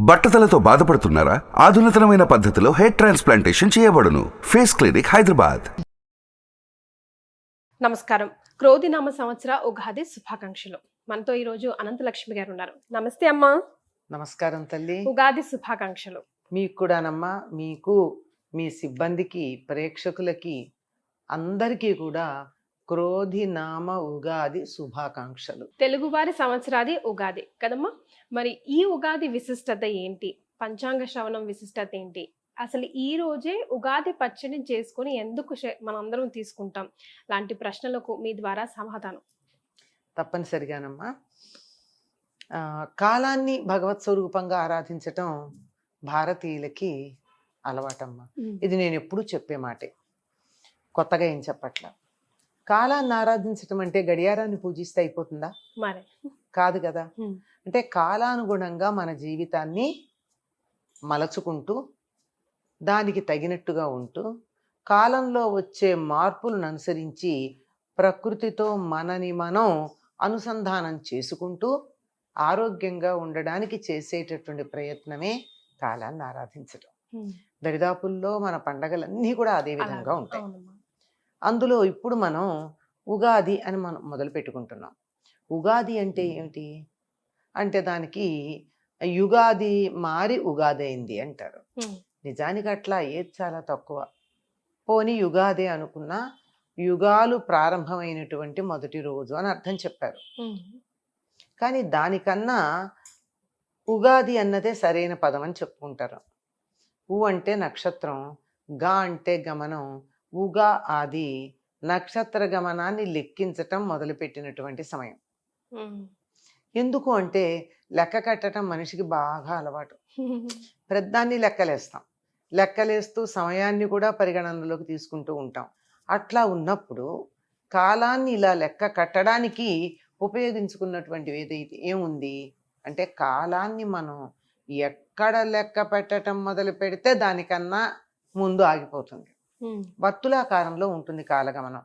బట్టతలతో బాధపడుతున్నారా? ఆధునితనమైన పద్ధతిలో హెయిర్ ట్రాన్స్ప్లాంటేషన్ చేయబడును. Face clinic Hyderabad. నమస్కారం. క్రోధినామ సంవత్సర ఉగాది శుభాకాంక్షలు. మనతో ఈ రోజు అనంతలక్ష్మి గారు ఉన్నారు. నమస్తే అమ్మా. నమస్కారం తల్లి. ఉగాది శుభాకాంక్షలు. మీకు కూడానమ్మా మీకు మీ సిబ్బందికి ప్రేక్షకులకి అందరికీ కూడా క్రోధి నామ ఉగాది శుభాకాంక్షలు. తెలుగువారి సంవత్సరాది ఉగాది కదమ్మా? మరి ఈ ఉగాది విశిష్టత ఏంటి? పంచాంగ శ్రవణం విశిష్టత ఏంటి? అసలు ఈ రోజే ఉగాది పచ్చడి చేసుకొని ఎందుకు మనందరం తీసుకుంటాం? లాంటి ప్రశ్నలకు మీ ద్వారా సమాధానం. తప్పనిసరిగానమ్మా. కాలాన్ని భగవత్ స్వరూపంగా ఆరాధించటం భారతీయులకి అలవాటమ్మా. ఇది నేను ఎప్పుడూ చెప్పే మాటే. కొత్తగా ఏం చెప్పట్ల? కాలాన్ని ఆరాధించటం అంటే గడియారాన్ని పూజిస్తే అయిపోతుందా మరి కాదు కదా. అంటే కాలానుగుణంగా మన జీవితాన్ని మలచుకుంటూ దానికి తగినట్టుగా ఉంటూ కాలంలో వచ్చే మార్పులను అనుసరించి ప్రకృతితో మనని మనం అనుసంధానం చేసుకుంటూ ఆరోగ్యంగా ఉండడానికి చేసేటటువంటి ప్రయత్నమే కాలాన్ని ఆరాధించడం దరిదాపుల్లో మన పండగలన్నీ కూడా అదే విధంగా. ఉంటాయి. అందులో ఇప్పుడు మనం ఉగాది అని మనం మొదలు పెట్టుకుంటున్నాం. ఉగాది అంటే ఏమిటి? అంటే దానికి యుగాది మారి ఉగాది అయింది అంటారు నిజానికి అట్లా ఏది చాలా తక్కువ. పోని యుగాది అనుకున్నా యుగాలు ప్రారంభమైనటువంటి మొదటి రోజు అని అర్థం చెప్పారు. కానీ దానికన్నా ఉగాది అన్నదే సరైన పదం అని చెప్పుకుంటారు. ఉ అంటే నక్షత్రం గా అంటే గమనం ఉగా ఆది నక్షత్ర గమనాన్ని లెక్కించటం మొదలుపెట్టినటువంటి సమయం. ఎందుకు అంటే లెక్క కట్టడం మనిషికి బాగా అలవాటు. ప్రద్దాన్ని లెక్కలేస్తాం. లెక్కలేస్తూ సమయాన్ని కూడా పరిగణనలోకి తీసుకుంటూ ఉంటాం. అట్లా ఉన్నప్పుడు కాలాన్ని ఇలా లెక్క కట్టడానికి ఉపయోగించుకున్నటువంటివి ఏదైతే ఏముంది? అంటే కాలాన్ని మనం ఎక్కడ లెక్క పెట్టడం మొదలు పెడితే దానికన్నా ముందు ఆగిపోతుంది. వర్తులాకారంలో ఉంటుంది కాలగమనం.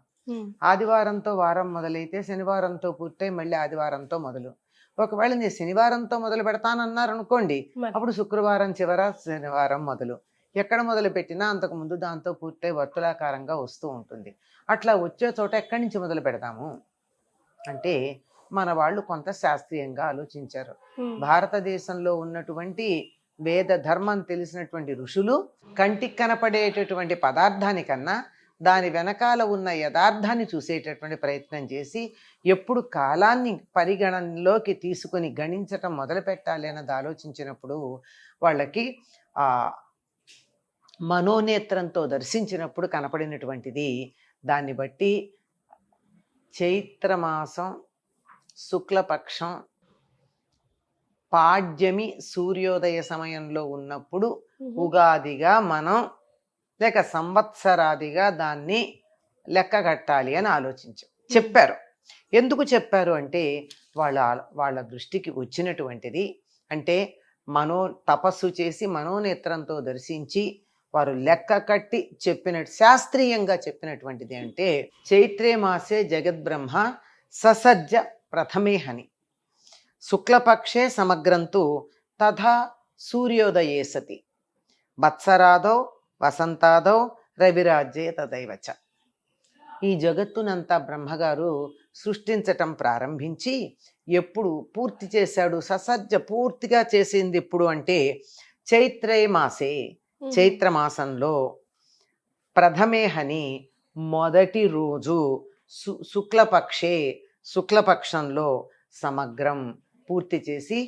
ఆదివారంతో వారం మొదలైతే శనివారంతో పూర్తయి మళ్ళీ ఆదివారంతో మొదలు. ఒకవేళ నేను శనివారంతో మొదలు పెడతానన్నారు అనుకోండి. అప్పుడు శుక్రవారం చివర శనివారం మొదలు. ఎక్కడ మొదలు పెట్టినా అంతకుముందు దాంతో పూర్తయి వర్తులాకారంగా వస్తూ ఉంటుంది. అట్లా వచ్చే చోట ఎక్కడి నుంచి మొదలు పెడతాము? అంటే మన వాళ్ళు కొంత శాస్త్రీయంగా ఆలోచించారు. భారతదేశంలో ఉన్నటువంటి వేద ధర్మం తెలిసినటువంటి ఋషులు కంటికి కనపడేటటువంటి పదార్థానికన్నా దాని వెనకాల ఉన్న యథార్థాన్ని చూసేటటువంటి ప్రయత్నం చేసి ఎప్పుడు కాలాన్ని పరిగణనలోకి తీసుకొని గణించటం మొదలు పెట్టాలి అన్నది ఆలోచించినప్పుడు వాళ్ళకి ఆ మనోనేత్రంతో దర్శించినప్పుడు కనపడినటువంటిది. దాన్ని బట్టి చైత్రమాసం శుక్లపక్షం పాడ్యమి సూర్యోదయ సమయంలో ఉన్నప్పుడు ఉగాదిగా మనం లేక సంవత్సరాదిగా దాన్ని లెక్క కట్టాలి అని ఆలోచించాం. చెప్పారు. ఎందుకు చెప్పారు అంటే వాళ్ళ వాళ్ళ దృష్టికి వచ్చినటువంటిది అంటే మనో తపస్సు చేసి మనోనేత్రంతో దర్శించి వారు లెక్క కట్టి చెప్పినట్టు శాస్త్రీయంగా చెప్పినటువంటిది అంటే చైత్రే మాసే జగద్బ్రహ్మ ససజ్జ ప్రథమే హని శుక్లపక్షే సమగ్రంతు తథా సూర్యోదయే సతి. వత్సరాదౌ వసంతాదౌ రవిరాజ్యే తదైవచ ఈ జగత్తునంతా బ్రహ్మగారు సృష్టించటం ప్రారంభించి ఎప్పుడు పూర్తి చేశాడు ససజ్జ పూర్తిగా చేసింది ఎప్పుడు అంటే చైత్రే మాసే. చైత్రమాసంలో ప్రథమే హని మొదటి రోజు శుక్లపక్షే శుక్లపక్షంలో సమగ్రం పూర్తి చేసి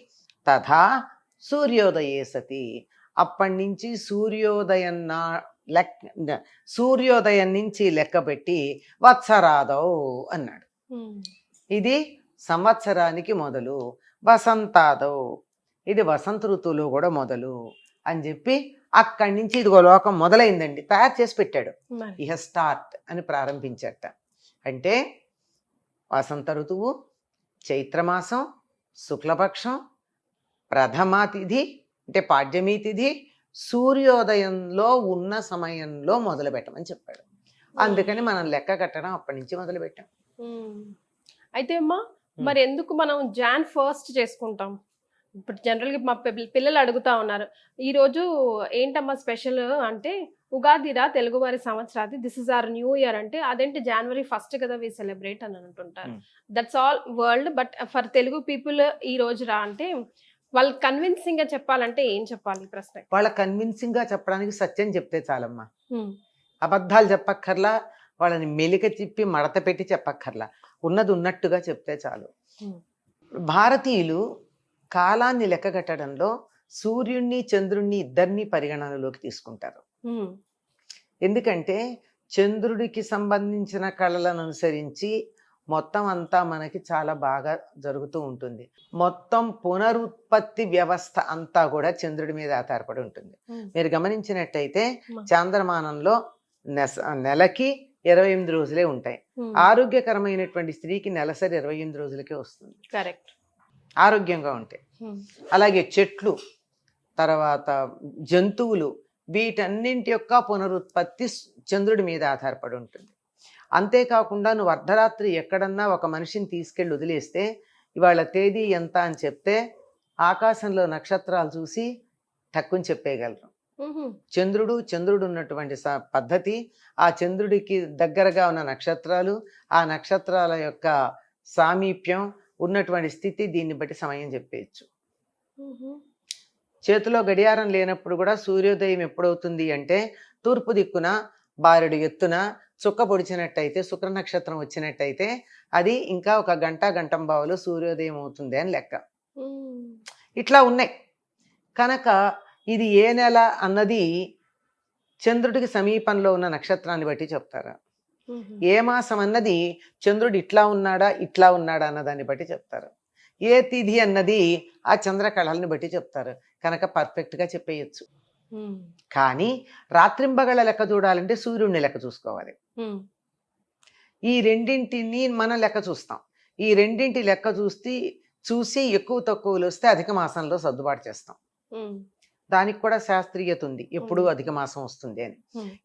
తథా సూర్యోదయే సతి. అప్పటి నుంచి సూర్యోదయం నా లెక్క సూర్యోదయం నుంచి లెక్కపెట్టి వత్సరాదౌ అన్నాడు. ఇది సంవత్సరానికి మొదలు వసంతాదౌ. ఇది వసంత ఋతువులో కూడా మొదలు అని చెప్పి అక్కడి నుంచి ఇదిగో లోకం మొదలైందండి తయారు చేసి పెట్టాడు. ఇహ స్టార్ట్ అని ప్రారంభించట. అంటే వసంత ఋతువు చైత్రమాసం శుక్లపక్షం ప్రథమా తిథి అంటే పాడ్యమీ తిథి సూర్యోదయంలో ఉన్న సమయంలో మొదలు పెట్టమని చెప్పాడు. అందుకని మనం లెక్క కట్టడం అప్పటి నుంచి మొదలు పెట్టాం. అయితే అమ్మా మరి ఎందుకు మనం జాన్ ఫస్ట్ చేసుకుంటాం? ఇప్పుడు జనరల్గా మా పిల్ల- పిల్లలు అడుగుతా ఉన్నారు. ఈ రోజు ఏంటమ్మా స్పెషల్ అంటే ఉగాదిరా తెలుగు వారి సంవత్సరాది this is our new year అంటే అదేంటి జనవరి ఫస్ట్ కదా వి సెలబ్రేట్ అని అంటుంటారు. Hmm. That's all world but for Telugu people ఈ రోజు రా అంటే వాళ్ళు కన్విన్సింగ్గా చెప్పాలంటే ఏం చెప్పాలి ప్రశ్న వాళ్ళ కన్విన్సింగ్గా చెప్పడానికి సత్యం చెప్తే చాలమ్మా. అబద్ధాలు చెప్పక్కర్లా వాళ్ళని మెలిక తిప్పి మడత పెట్టి చెప్పక్కర్లా. ఉన్నది ఉన్నట్టుగా చెప్తే చాలు. Hmm. భారతీయులు కాలాన్ని లెక్కగట్టడంలో సూర్యుణ్ణి చంద్రుణ్ణి ఇద్దరిని పరిగణనలోకి తీసుకుంటారు. ఎందుకంటే చంద్రుడికి సంబంధించిన కళలను అనుసరించి మొత్తం అంతా మనకి చాలా బాగా జరుగుతూ ఉంటుంది. మొత్తం పునరుత్పత్తి వ్యవస్థ అంతా కూడా చంద్రుడి మీద ఆధారపడి ఉంటుంది. మీరు గమనించినట్టయితే. చాంద్రమానంలో నెలకి ఇరవై ఎనిమిది రోజులే ఉంటాయి. ఆరోగ్యకరమైనటువంటి స్త్రీకి నెలసరి ఇరవై ఎనిమిది రోజులకే వస్తుంది. కరెక్ట్. ఆరోగ్యంగా ఉంటాయి. అలాగే చెట్లు తర్వాత జంతువులు వీటన్నింటి యొక్క పునరుత్పత్తి చంద్రుడి మీద ఆధారపడి ఉంటుంది. అంతేకాకుండా నువ్వు అర్ధరాత్రి ఎక్కడన్నా ఒక మనిషిని తీసుకెళ్ళి వదిలేస్తే ఇవాళ తేదీ ఎంత అని చెప్తే ఆకాశంలో నక్షత్రాలు చూసి తక్కువ చెప్పేయగలరు. చంద్రుడు చంద్రుడు ఉన్నటువంటి పద్ధతి ఆ చంద్రుడికి దగ్గరగా ఉన్న నక్షత్రాలు ఆ నక్షత్రాల యొక్క సామీప్యం ఉన్నటువంటి స్థితి దీన్ని బట్టి సమయం చెప్పేయచ్చు. చేతిలో గడియారం లేనప్పుడు కూడా సూర్యోదయం ఎప్పుడవుతుంది అంటే తూర్పు దిక్కున బారెడు ఎత్తున చుక్క పొడిచినట్టయితే శుక్ర నక్షత్రం వచ్చినట్టయితే అది ఇంకా ఒక గంట గంటం బావులో సూర్యోదయం అవుతుంది అని లెక్క. ఇట్లా ఉన్నాయి. కనుక ఇది ఏ నెల అన్నది చంద్రుడికి సమీపంలో ఉన్న నక్షత్రాన్ని బట్టి చెప్తారు. ఏ మాసం అన్నది చంద్రుడు ఇట్లా ఉన్నాడా ఇట్లా ఉన్నాడా అన్న దాన్ని బట్టి చెప్తారు. ఏ తిథి అన్నది ఆ చంద్రకళల్ని బట్టి చెప్తారు. కనుక పర్ఫెక్ట్గా చెప్పేయచ్చు. కానీ రాత్రింబగళ్ళ లెక్క చూడాలంటే సూర్యుడిని లెక్క చూసుకోవాలి. ఈ రెండింటిని మనం లెక్క చూస్తాం. ఈ రెండింటి లెక్క చూస్తే చూసి ఎక్కువ తక్కువలు వస్తే అధిక మాసంలో సర్దుబాటు చేస్తాం. దానికి కూడా శాస్త్రీయత ఉంది. ఎప్పుడు. అధిక మాసం వస్తుంది అని.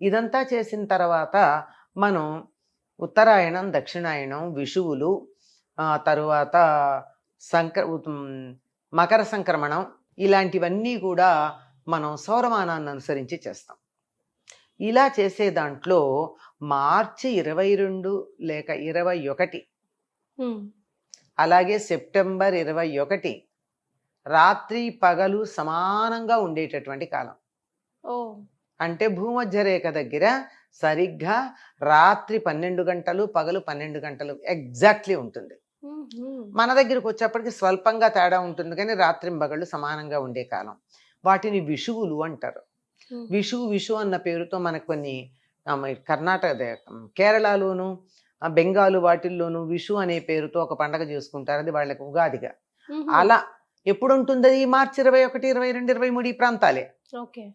ఇదంతా చేసిన తర్వాత మనం ఉత్తరాయణం దక్షిణాయనం విషువులు తరువాత సంక్ర మకర సంక్రమణం ఇలాంటివన్నీ కూడా మనం సౌరమానాన్ని అనుసరించి చేస్తాం. ఇలా చేసే దాంట్లో మార్చి ఇరవై రెండు లేక ఇరవై ఒకటి అలాగే సెప్టెంబర్ ఇరవై ఒకటి రాత్రి పగలు సమానంగా ఉండేటటువంటి కాలం. ఓ. అంటే భూమధ్య రేఖ దగ్గర సరిగ్గా రాత్రి పన్నెండు గంటలు పగలు పన్నెండు గంటలు ఎగ్జాక్ట్లీ ఉంటుంది. మన దగ్గరికి వచ్చేప్పటికి స్వల్పంగా తేడా ఉంటుంది కానీ రాత్రి పగళ్ళు సమానంగా ఉండే కాలం. వాటిని విషువులు అంటారు. విషు విషు అన్న పేరుతో మనకు కొన్ని కర్ణాటక కేరళలోను బెంగాలు వాటిల్లోనూ విషు అనే పేరుతో ఒక పండగ చేసుకుంటారు. అది వాళ్ళకి ఉగాదిగా. అలా ఎప్పుడు ఉంటుంది అది మార్చి ఇరవై ఒకటి ఇరవై రెండు ఇరవై మూడు ఈ ప్రాంతాలే. ఓకే.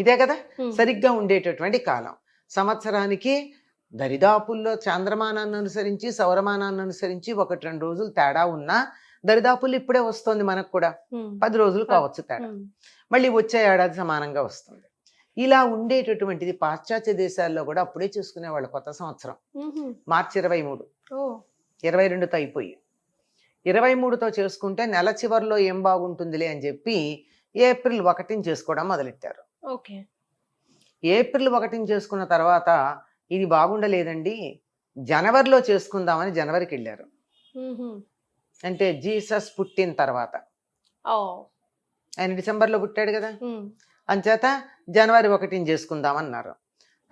ఇదే కదా? సరిగ్గా ఉండేటటువంటి కాలం. సంవత్సరానికి దరిదాపుల్లో చాంద్రమానాన్ని అనుసరించి సౌరమానాన్ని అనుసరించి ఒకటి రెండు రోజులు తేడా ఉన్నా దరిదాపుల్లో ఇప్పుడే వస్తుంది మనకు కూడా. పది రోజులు కావచ్చు తేడా. మళ్ళీ వచ్చే ఏడాది సమానంగా వస్తుంది. ఇలా ఉండేటటువంటిది పాశ్చాత్య దేశాల్లో కూడా అప్పుడే చూసుకునేవాళ్ళు కొత్త సంవత్సరం. మార్చి ఇరవై మూడు. ఇరవై రెండుతో అయిపోయి. ఇరవై మూడుతో చేసుకుంటే నెల చివరిలో ఏం బాగుంటుందిలే అని చెప్పి ఏప్రిల్ ఒకటిని చేసుకోవడం మొదలెట్టారు. ఓకే. ఏప్రిల్ ఒకటిని చేసుకున్న తర్వాత ఇది బాగుండలేదండి. జనవరిలో చేసుకుందామని జనవరికి వెళ్ళారు. అంటే జీసస్ పుట్టిన తర్వాత. ఆయన డిసెంబర్లో పుట్టాడు కదా. అంచేత జనవరి ఒకటిని చేసుకుందామన్నారు.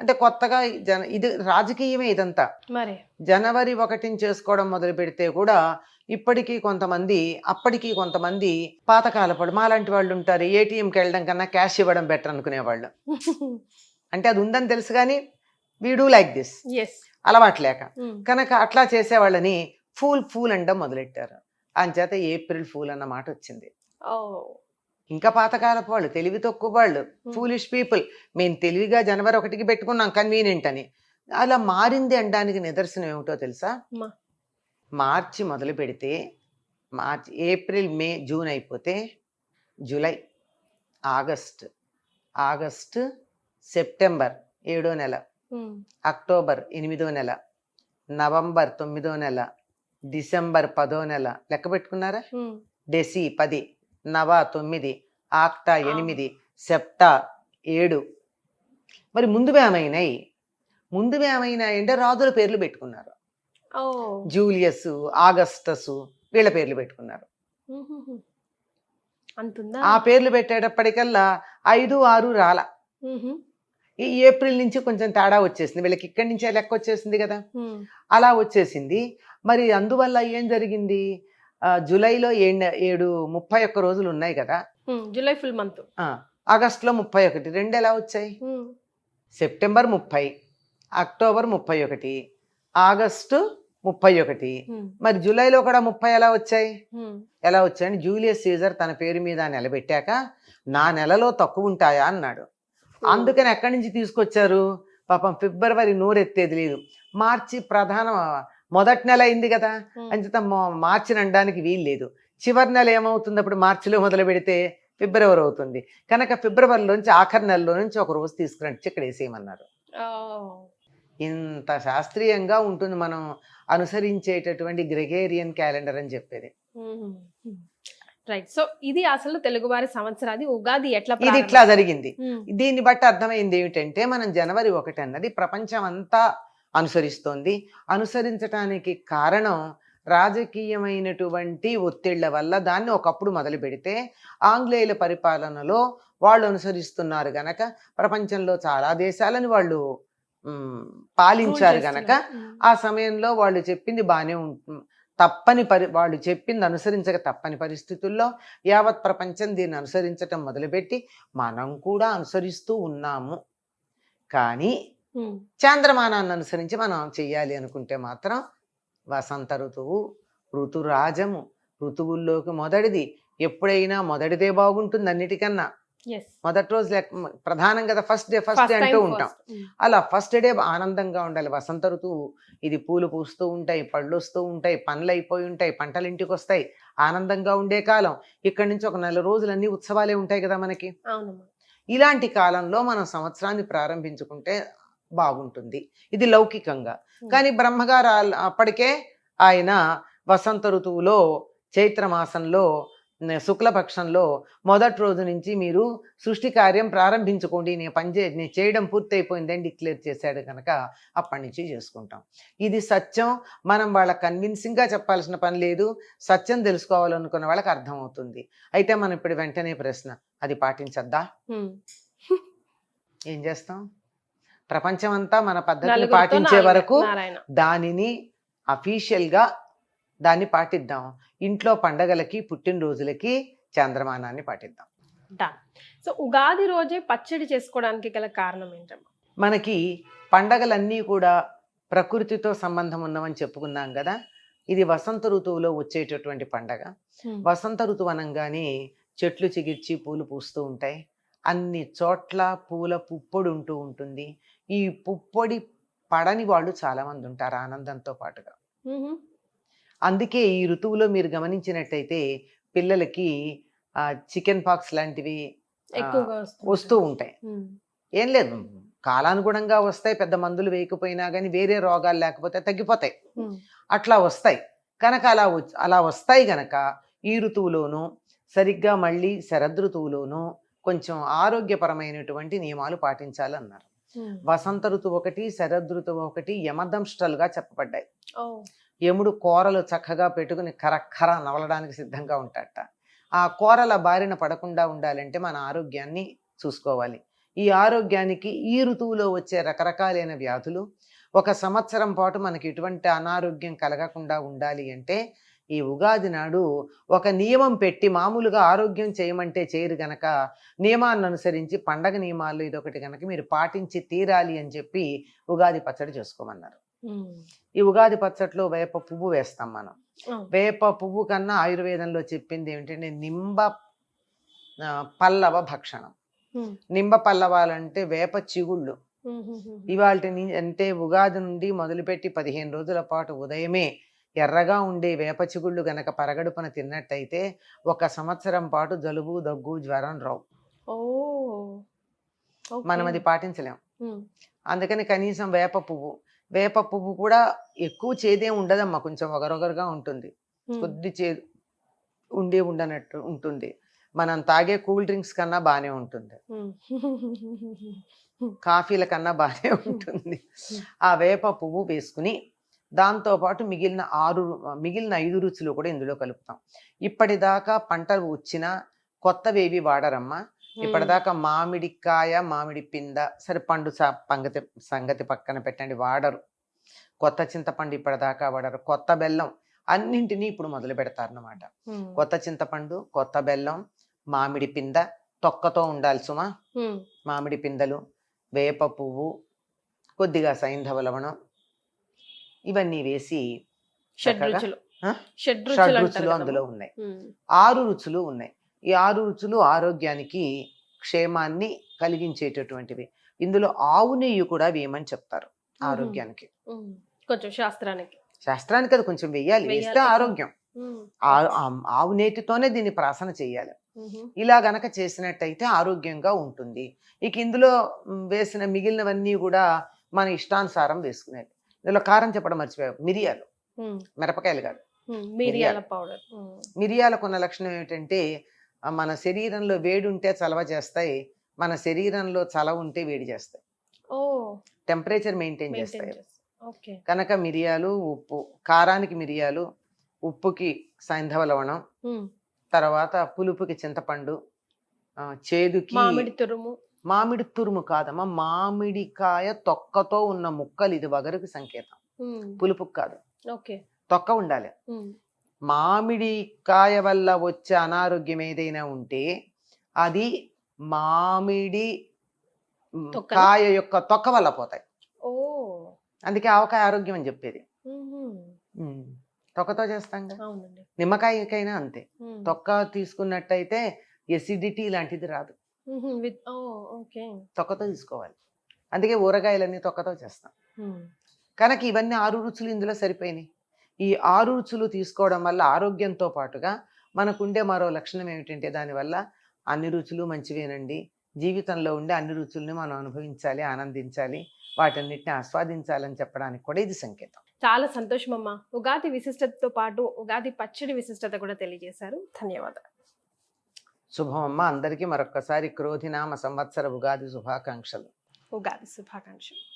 అంటే కొత్తగా జన ఇది రాజకీయమే ఇదంతా. మరి. జనవరి ఒకటిని చేసుకోవడం మొదలు పెడితే కూడా ఇప్పటికీ కొంతమంది అప్పటికి కొంతమంది పాతకాలపడు మాలాంటి వాళ్ళు ఉంటారు ఏటీఎంకి వెళ్ళడం కన్నా క్యాష్ ఇవ్వడం బెటర్ అనుకునేవాళ్ళు. అంటే అది ఉందని తెలుసు కానీ వీడు లైక్ దిస్ ఎస్ అలవాటు లేక. కనుక అట్లా చేసేవాళ్ళని ఫూల్ ఫూల్ అనడం మొదలెట్టారు. అంచేత ఏప్రిల్ ఫూల్ అన్న మాట వచ్చింది. ఇంకా పాతకాలపు వాళ్ళు తెలివి తక్కువ వాళ్ళు ఫూలిష్ పీపుల్ మేము తెలివిగా జనవరి ఒకటికి పెట్టుకున్నాం కన్వీనియంట్ అని. అలా మారింది అనడానికి నిదర్శనం ఏమిటో తెలుసా. మార్చి మొదలు పెడితే మార్చి ఏప్రిల్ మే జూన్ అయిపోతే జూలై ఆగస్ట్ ఆగస్ట్ సెప్టెంబర్ ఏడో నెల అక్టోబర్ ఎనిమిదో నెల నవంబర్ తొమ్మిదో నెల డిసెంబర్ పదో నెల లెక్క పెట్టుకున్నారా? డెసి పది నవ తొమ్మిది ఆక్ట ఎనిమిది సెప్ట ఏడు. మరి ముందువి ఏమైనాయి? ముందువి ఏమైనాయి అంటే రాజుల పేర్లు పెట్టుకున్నారు. జూలియస్ ఆగస్టస్ వీళ్ళ పేర్లు పెట్టుకున్నారు. ఆ పేర్లు పెట్టేటప్పటికల్లా ఐదు ఆరు రాల. ఈ ఏప్రిల్ నుంచి కొంచెం తేడా వచ్చేసింది. వీళ్ళకి ఇక్కడి నుంచే లెక్క వచ్చేసింది కదా. అలా వచ్చేసింది. మరి అందువల్ల ఏం జరిగింది? జూలైలో ఏడు ఏడు ముప్పై ఒక్క రోజులు ఉన్నాయి కదా. July full month. ఆ, ఆగస్టులో ముప్పై ఒకటి. రెండు ఎలా వచ్చాయి. సెప్టెంబర్ ముప్పై అక్టోబర్ ముప్పై ఒకటి ఆగస్టు ముప్పై ఒకటి. మరి జూలైలో కూడా ముప్పై ఎలా వచ్చాయి. ఎలా వచ్చాయని జూలియస్ సీజర్ తన పేరు మీద నిలబెట్టాక నా నెలలో తక్కువ ఉంటాయా అన్నాడు. అందుకని ఎక్కడి నుంచి తీసుకొచ్చారు? పాపం ఫిబ్రవరి నోరెత్తేది లేదు. మార్చి ప్రధాన మొదటి నెల అయింది కదా. అంచేత మా- మార్చిని అనడానికి వీలు లేదు. చివరి నెల ఏమవుతుంది అప్పుడు మార్చిలో మొదలు పెడితే ఫిబ్రవరి అవుతుంది. కనుక ఫిబ్రవరిలోంచి ఆఖరి నెలలో నుంచి ఒక రోజు తీసుకురండి ఇక్కడ వేసేయమన్నారు. ఇంత శాస్త్రీయంగా ఉంటుంది మనం అనుసరించేటటువంటి గ్రెగేరియన్ క్యాలెండర్ అని చెప్పేది. రైట్. సో ఇది అసలు తెలుగువారి సంవత్సరాది ఉగాది ఎట్లా ఇది ఇట్లా? జరిగింది. దీన్ని బట్టి అర్థమైంది ఏమిటంటే మనం జనవరి ఒకటి అన్నది ప్రపంచం అంతా అనుసరిస్తోంది. అనుసరించటానికి కారణం రాజకీయమైనటువంటి ఒత్తిళ్ళ వల్ల దాన్ని ఒకప్పుడు మొదలు పెడితే ఆంగ్లేయుల పరిపాలనలో వాళ్ళు అనుసరిస్తున్నారు గనక ప్రపంచంలో చాలా దేశాలను వాళ్ళు పాలించారు గనక. ఆ సమయంలో వాళ్ళు చెప్పింది బాగానే ఉంటుంది తప్పని పరి వాళ్ళు చెప్పింది అనుసరించక తప్పని పరిస్థితుల్లో యావత్ ప్రపంచం దీన్ని అనుసరించటం మొదలుపెట్టి మనం కూడా అనుసరిస్తూ ఉన్నాము కానీ. చాంద్రమానాన్ని అనుసరించి మనం చెయ్యాలి అనుకుంటే మాత్రం వసంత ఋతువు ఋతురాజము ఋతువుల్లోకి మొదటిది ఎప్పుడైనా మొదటిదే బాగుంటుంది అన్నిటికన్నా. మొదటి రోజు ప్రధానం కదా ఫస్ట్ డే ఫస్ట్ డే అంటూ ఉంటాం. మ్మ్. అలా ఫస్ట్ డే ఆనందంగా ఉండాలి. వసంత ఋతువు ఇది పూలు పూస్తూ ఉంటాయి పళ్ళు వస్తూ ఉంటాయి పనులు అయిపోయి ఉంటాయి పంటలు ఇంటికి వస్తాయి. ఆనందంగా ఉండే కాలం. ఇక్కడి నుంచి ఒక నెల రోజులు అన్ని ఉత్సవాలే ఉంటాయి కదా మనకి. ఇలాంటి కాలంలో మనం సంవత్సరాన్ని ప్రారంభించుకుంటే బాగుంటుంది. ఇది లౌకికంగా. కానీ బ్రహ్మగారు అప్పటికే ఆయన వసంత ఋతువులో చైత్ర మాసంలో న- శుక్లపక్షంలో మొదటి రోజు నుంచి మీరు సృష్టి కార్యం ప్రారంభించుకోండి నేను పని చే నేను చేయడం పూర్తయిపోయిందని డిక్లేర్ చేశాడు కనుక అప్పటి నుంచి చేసుకుంటాం. ఇది సత్యం మనం వాళ్ళకి కన్విన్సింగ్గా చెప్పాల్సిన పని లేదు సత్యం తెలుసుకోవాలనుకున్న వాళ్ళకి అర్థమవుతుంది. అయితే మనం ఇప్పుడు వెంటనే ప్రశ్న అది పాటించద్దా. ఏం చేస్తాం? ప్రపంచం అంతా మన పద్ధతిని పాటించే వరకు దానిని అఫీషియల్గా దాన్ని పాటిద్దాం. ఇంట్లో పండగలకి పుట్టినరోజులకి చంద్రమానాన్ని పాటిద్దాం. డన్ సో ఉగాది రోజే పచ్చడి చేసుకోవడానికి గల కారణం ఏంటమ్మా? మనకి పండగలన్నీ కూడా ప్రకృతితో సంబంధం ఉన్నవని చెప్పుకున్నాం కదా. ఇది వసంత ఋతువులో వచ్చేటటువంటి పండగ. మ్మ్. వసంత ఋతువు అనగానే చెట్లు చిగిర్చి పూలు పూస్తూ ఉంటాయి. అన్ని చోట్ల పూల పుప్పొడి ఉంటూ ఉంటుంది. ఈ పుప్పొడి పడని వాళ్ళు చాలా మంది ఉంటారు ఆనందంతో పాటుగా. మ్మ్. అందుకే ఈ ఋతువులో మీరు గమనించినట్టయితే పిల్లలకి చికెన్ పాక్స్ లాంటివి. వస్తూ ఉంటాయి. ఏం లేదు కాలానుగుణంగా వస్తాయి పెద్ద మందులు వేయకపోయినా కానీ వేరే రోగాలు లేకపోతే తగ్గిపోతాయి. అట్లా వస్తాయి కనుక అలా అలా వస్తాయి గనక ఈ ఋతువులోనూ సరిగ్గా మళ్ళీ శరదృతువులోనూ కొంచెం ఆరోగ్యపరమైనటువంటి నియమాలు పాటించాలన్నారు. వసంత ఋతువు ఒకటి శరదృతువు ఒకటి యమదంష్ట్రలుగా చెప్పబడ్డాయి. యముడు కూరలు చక్కగా పెట్టుకుని కరక్కర నవలడానికి సిద్ధంగా ఉంటాడట. ఆ కూరల బారిన పడకుండా ఉండాలంటే మన ఆరోగ్యాన్ని చూసుకోవాలి. ఈ ఆరోగ్యానికి ఈ ఋతువులో వచ్చే రకరకాలైన వ్యాధులు ఒక సంవత్సరం పాటు మనకి ఎటువంటి అనారోగ్యం కలగకుండా ఉండాలి అంటే ఈ ఉగాది నాడు ఒక నియమం పెట్టి మామూలుగా ఆరోగ్యం చేయమంటే చేయరు గనక నియమాన్ని అనుసరించి పండగ నియమాలు ఇదొకటి గనక మీరు పాటించి తీరాలి అని చెప్పి ఉగాది పచ్చడి చేసుకోమన్నారు. ఈ ఉగాది పచ్చట్లో వేప పువ్వు వేస్తాం మనం. వేప పువ్వు కన్నా ఆయుర్వేదంలో చెప్పింది ఏమిటంటే నింబ పల్లవ భక్షణం. నింబ పల్లవాలంటే వేప చిగుళ్ళు. ఇవాళ అంటే ఉగాది నుండి మొదలుపెట్టి పదిహేను రోజుల పాటు ఉదయమే ఎర్రగా ఉండే వేప చిగుళ్ళు గనక పరగడుపున తిన్నట్టయితే ఒక సంవత్సరం పాటు జలుబు దగ్గు జ్వరం రావు. మనం అది పాటించలేం. అందుకని కనీసం వేప పువ్వు వేప పువ్వు కూడా ఎక్కువ చేదే ఉండదమ్మా. కొంచెం ఒగరొగరుగా ఉంటుంది. కొద్ది చే ఉండే ఉండనట్టు ఉంటుంది. మనం తాగే కూల్ డ్రింక్స్ కన్నా బాగానే ఉంటుంది. కాఫీల కన్నా బాగానే ఉంటుంది. ఆ వేప పువ్వు వేసుకుని దాంతోపాటు మిగిలిన ఆరు మిగిలిన ఐదు రుచులు కూడా ఇందులో కలుపుతాం. ఇప్పటిదాకా పంటలు వచ్చిన కొత్తవేవి వాడరమ్మా. ఇప్పటిదాకా మామిడికాయ మామిడి పింద సరే పండు పంగతి సంగతి పక్కన పెట్టండి వాడరు. కొత్త చింతపండు ఇప్పటిదాకా వాడరు. కొత్త బెల్లం అన్నింటినీ ఇప్పుడు మొదలు పెడతారన్నమాట. కొత్త చింతపండు కొత్త బెల్లం మామిడి పింద తొక్కతో ఉండాలి సుమా. మామిడి పిందలు వేప పువ్వు కొద్దిగా సైంధవ లవణం ఇవన్నీ వేసి షడ్ చక్కగా, రుచులు ఆ? షడ్ రుచులు షడ్ అంటారు రుచులు కదమ్మా. అందులో ఉన్నాయి. ఆరు రుచులు ఉన్నాయి. ఈ ఆరు రుచులు ఆరోగ్యానికి క్షేమాన్ని కలిగించేటటువంటివి. ఇందులో ఆవు నెయ్యి కూడా వేయమని చెప్తారు ఆరోగ్యానికి. కొంచెం శాస్త్రానికి. శాస్త్రానికి అది కొంచెం వెయ్యాలి వేస్తే. ఆరోగ్యం. ఆవు నేతితోనే దీన్ని ప్రాసన చేయాలి. ఇలా గనక చేసినట్టయితే ఆరోగ్యంగా ఉంటుంది. ఇక ఇందులో వేసిన మిగిలినవన్నీ కూడా మన ఇష్టానుసారం వేసుకునేది. ఇందులో కారం చెప్పడం మర్చిపోయాం మిరియాలు. మిరపకాయలు కాదు. మిరియాల పౌడర్. మిరియాలకు ఉన్న లక్షణం ఏమిటంటే మన శరీరంలో వేడి ఉంటే చలవ చేస్తాయి మన శరీరంలో చలవ ఉంటే వేడి చేస్తాయి. టెంపరేచర్ మెయింటైన్ చేస్తాయి. కనుక మిరియాలు ఉప్పు కారానికి మిరియాలు ఉప్పుకి సైంధవ లవణం. తర్వాత పులుపుకి చింతపండు చేదుకి మామిడి తురుము. మామిడి తురుము కాదమ్మా మామిడికాయ తొక్కతో ఉన్న ముక్కలు ఇది వగరుకి సంకేతం. పులుపుకి కాదు. ఓకే. తొక్క ఉండాలి. మామిడికాయ వల్ల వచ్చే అనారోగ్యం ఏదైనా ఉంటే అది మామిడి? కాయ యొక్క తొక్క వల్ల పోతాయి. ఓ. అందుకే ఆవకాయ ఆరోగ్యం అని చెప్పేది. తొక్కతో చేస్తాం కదా. నిమ్మకాయకైనా అంతే. తొక్క తీసుకున్నట్టయితే ఎసిడిటీ లాంటిది రాదు. తొక్కతో తీసుకోవాలి. అందుకే ఊరగాయలన్నీ తొక్కతో చేస్తాం. కనుక ఇవన్నీ ఆరు రుచులు ఇందులో సరిపోయినాయి. ఈ ఆరు రుచులు తీసుకోవడం వల్ల ఆరోగ్యంతో పాటుగా మనకుండే మరో లక్షణం ఏమిటంటే దానివల్ల అన్ని రుచులు మంచివేనండి. జీవితంలో ఉండే అన్ని రుచుల్ని మనం అనుభవించాలి ఆనందించాలి వాటన్నిటిని ఆస్వాదించాలని చెప్పడానికి కూడా ఇది సంకేతం. చాలా సంతోషం అమ్మా ఉగాది విశిష్టతతో పాటు ఉగాది పచ్చడి విశిష్టత కూడా తెలియజేశారు. ధన్యవాదాలు. శుభమమ్మ అందరికీ మరొక్కసారి క్రోధినామ సంవత్సర ఉగాది శుభాకాంక్షలు. ఉగాది శుభాకాంక్షలు.